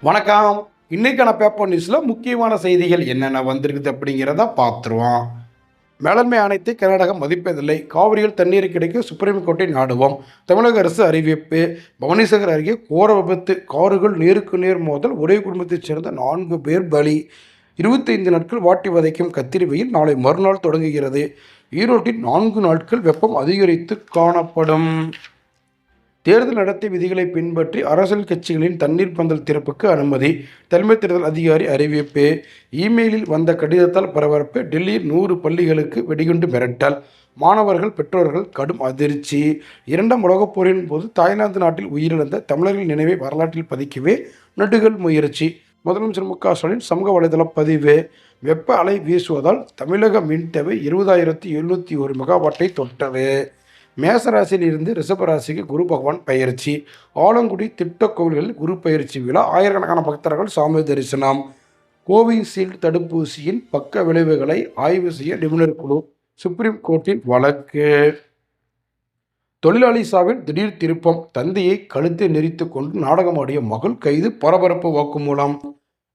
வணக்கம். இன்னைக்கான பேப்பர் நியூஸில் முக்கியமான செய்திகள் என்னென்ன வந்திருக்குது அப்படிங்கிறத பார்த்துருவோம். மேலாண்மை ஆணையத்தை கர்நாடகம் மதிப்பதில்லை. காவிரியில் தண்ணீர் கிடைக்க சுப்ரீம் கோர்ட்டை நாடுவோம். தமிழக அரசு அறிவிப்பு. பவனிசகர் அருகே கோர விபத்து. கார்கள் நேருக்கு நேர் மோதல். ஒரே குடும்பத்தைச் சேர்ந்த நான்கு பேர் பலி. இருபத்தைந்து நாட்கள் வாட்டி வதைக்கும் கத்திரி வெயில் நாளை மறுநாள் தொடங்குகிறது. ஈரோட்டில் நான்கு நாட்கள் வெப்பம் அதிகரித்து காணப்படும். தேர்தல் நடத்தை விதிகளை பின்பற்றி அரசியல் கட்சிகளின் தண்ணீர் பந்தல் திறப்புக்கு அனுமதி. தலைமை தேர்தல் அதிகாரி அறிவிப்பு. இமெயிலில் வந்த கடிதத்தால் பரபரப்பு. டெல்லியில் நூறு பள்ளிகளுக்கு வெடிகுண்டு மிரட்டல். மாணவர்கள் பெற்றோர்கள் கடும் அதிர்ச்சி. இரண்டாம் உலகப் போரின் போது தாய்லாந்து நாட்டில் உயிரிழந்த தமிழர்கள் நினைவை வரலாற்றில் பதிக்கவே நடுகள் முயற்சி. முதலமைச்சர் மு க ஸ்டாலின் சமூக வலைதள பதிவு. வெப்ப அலை வீசுவதால் தமிழக மின் தேவை இருபதாயிரத்தி எழுநூற்றி ஒரு மெகாவாட்டை தொட்டது. மேசராசியில் இருந்து ரிஷபராசிக்கு குரு பகவான் பயிற்சி. ஆலங்குடி திட்ட கோவில்களில் குரு பயிற்சி விழா. ஆயிரக்கணக்கான பக்தர்கள் சாமி தரிசனம். கோவிஷீல்டு தடுப்பூசியின் பக்க விளைவுகளை ஆய்வு செய்ய நிபுணர் குழு சுப்ரீம் கோர்ட்டின் வழக்கு. தொழிலாளி சாவில் திடீர் திருப்பம். தந்தையை கழுத்தை நெறித்து கொண்டு நாடகமாடிய மகள் கைது பரபரப்பு வாக்குமூலம்.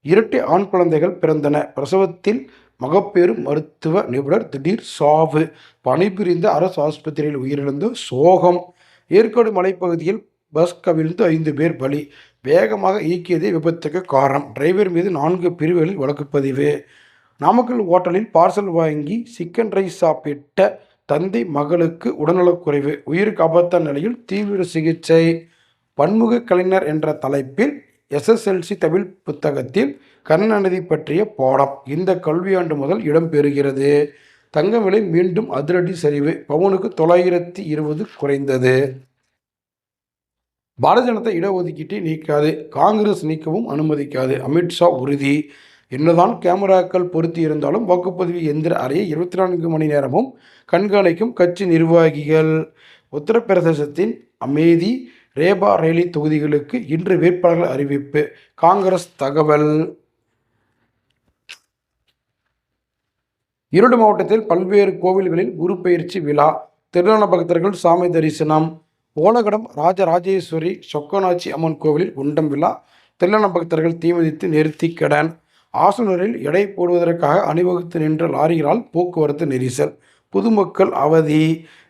இரட்டை ஆண் குழந்தைகள் பிறந்தன. பிரசவத்தில் மகப்பேறு மருத்துவ நிபுணர் திடீர் சாவு. பணிபுரிந்த அரசு ஆஸ்பத்திரியில் உயிரிழந்த சோகம். ஏற்காடு மலைப்பகுதியில் பஸ் கவிழ்ந்து ஐந்து பேர் பலி. வேகமாக இயக்கியதே விபத்துக்கு காரணம். டிரைவர் மீது நான்கு பிரிவுகளில் வழக்குப்பதிவு நாமக்கல் ஹோட்டலில் பார்சல் வாங்கி சிக்கன் ரைஸ் சாப்பிட்ட தந்தை மகளுக்கு உடல்நலக்குறைவு. உயிருக்கு ஆபத்தான நிலையில் தீவிர சிகிச்சை. பன்முக கலைஞர் என்ற தலைப்பில் எஸ்எஸ்எல்சி தமிழ் புத்தகத்தில் கருணாநிதி பற்றிய பாடம் இந்த கல்வியாண்டு முதல் இடம்பெறுகிறது தங்க விலை மீண்டும் அதிரடி சரிவு. பவுனுக்கு தொள்ளாயிரத்தி இருபது குறைந்தது. பாரதிய ஜனதா இடஒதுக்கீட்டை நீக்காது. காங்கிரஸ் நீக்கவும் அனுமதிக்காது. அமித்ஷா உறுதி. என்னதான் கேமராக்கள் பொருத்தி இருந்தாலும் வாக்குப்பதிவு எந்திர அறையை இருபத்தி நான்கு மணி நேரமும் கண்காணிக்கும் கட்சி நிர்வாகிகள். உத்தரப்பிரதேசத்தின் அமேதி ரேபா ரேலி தொகுதிகளுக்கு இன்று வேட்பாளர்கள் அறிவிப்பு. காங்கிரஸ் தகவல். ஈரோடு மாவட்டத்தில் பல்வேறு கோவில்களில் குரு பயிற்சி விழா. திருநான பக்தர்கள் சாமி தரிசனம். ஓலகடம் ராஜராஜேஸ்வரி சொக்கநாச்சி அம்மன் கோவிலில் குண்டம் விழா. திருநான பக்தர்கள் தீமிதித்து நிறுத்தி கடன். ஆசனரில் எடை போடுவதற்காக அணிவகுத்து நின்ற லாரிகளால் போக்குவரத்து நெரிசல். பொதுமக்கள் அவதி.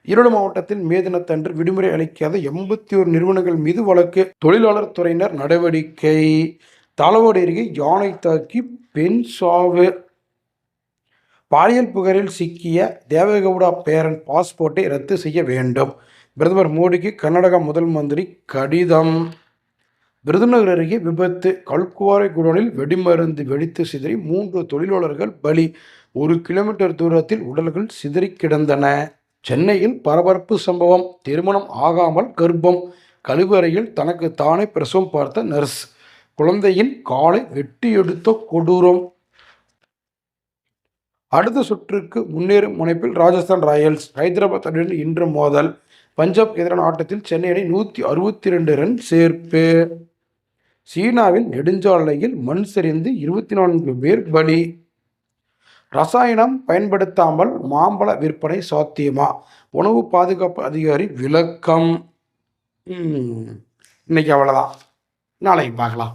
ஈரோடு மாவட்டத்தில் மே தினத்தன்று விடுமுறை அளிக்காத எண்பத்தி ஒரு நிறுவனங்கள் மீது வழக்கு. தொழிலாளர் துறையினர் நடவடிக்கை. தாளவாடி அருகே யானை தாக்கி பெண் சாவு. பாலியல் புகாரில் சிக்கிய தேவகவுடா பேரன் பாஸ்போர்ட்டை ரத்து செய்ய வேண்டும். பிரதமர் மோடிக்கு கர்நாடக முதல் மந்திரி கடிதம். விருதுநகர் அருகே விபத்து. கல்குவாரை குடோனில் வெடிமருந்து வெடித்து சிதறி மூன்று தொழிலாளர்கள் பலி. ஒரு கிலோமீட்டர் தூரத்தில் உடல்கள் சிதறி கிடந்தன சென்னையில் பரபரப்பு சம்பவம். திருமணம் ஆகாமல் கர்ப்பம். கழிவறையில் தனக்கு தானே பிரசவம் பார்த்த நர்ஸ். குழந்தையின் காலை வெட்டி எடுத்த கொடூரம். அடுத்த சுற்றுக்கு முன்னேறும் முனைப்பில் ராஜஸ்தான் ராயல்ஸ். ஹைதராபாத் அணியுடன் இன்று மோதல். பஞ்சாப் எதிரான ஆட்டத்தில் சென்னை அணி நூற்றி அறுபத்தி ரெண்டு ரன் சேர்ப்பு. சீனாவில் நெடுஞ்சாலையில் மண் சரிந்து இருபத்தி நான்கு பேர் பலி. ரசாயனம் பயன்படுத்தாமல் மாம்பழ விற்பனை சாத்தியமா? உணவு பாதுகாப்பு அதிகாரி விளக்கம். இன்னைக்கு அவ்வளோதான் நாளைக்கு பார்க்கலாம்.